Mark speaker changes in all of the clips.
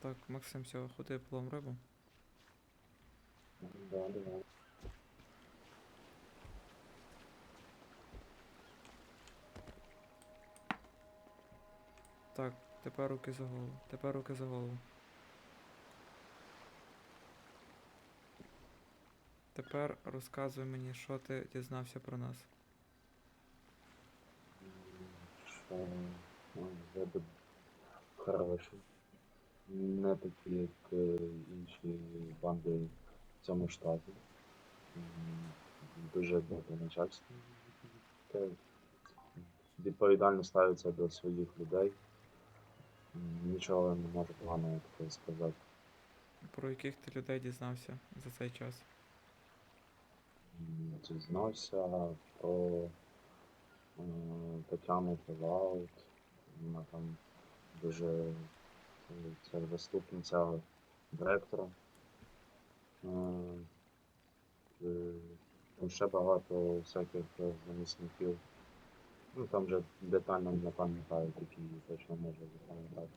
Speaker 1: Так, Максим, все, ходи полом рибу.
Speaker 2: Да, давай.
Speaker 1: Так, тепер руки за голову. Тепер руки за голову. Тепер розказуй мені, що ти дізнався про нас.
Speaker 2: Що ну, риби хороші. Не такі, як е, інші банди в цьому штаті. Дуже добре начальство. Відповідально ставиться до своїх людей. Нічого не можу поганого такого сказати.
Speaker 1: Про яких ти людей дізнався за цей час?
Speaker 2: Дізнався про е, Тетяну Філаут. Вона там дуже заступниця директора. Е, е, Там ще багато всяких замісників. Ну там вже детально не пам'ятаю, які точно можу запам'ятати.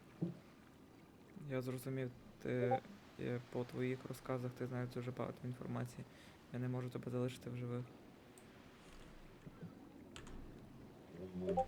Speaker 1: Я зрозумів, ти е, по твоїх розказах ти знаєш дуже багато інформації. Я не можу тебе залишити в живих.
Speaker 2: Ну,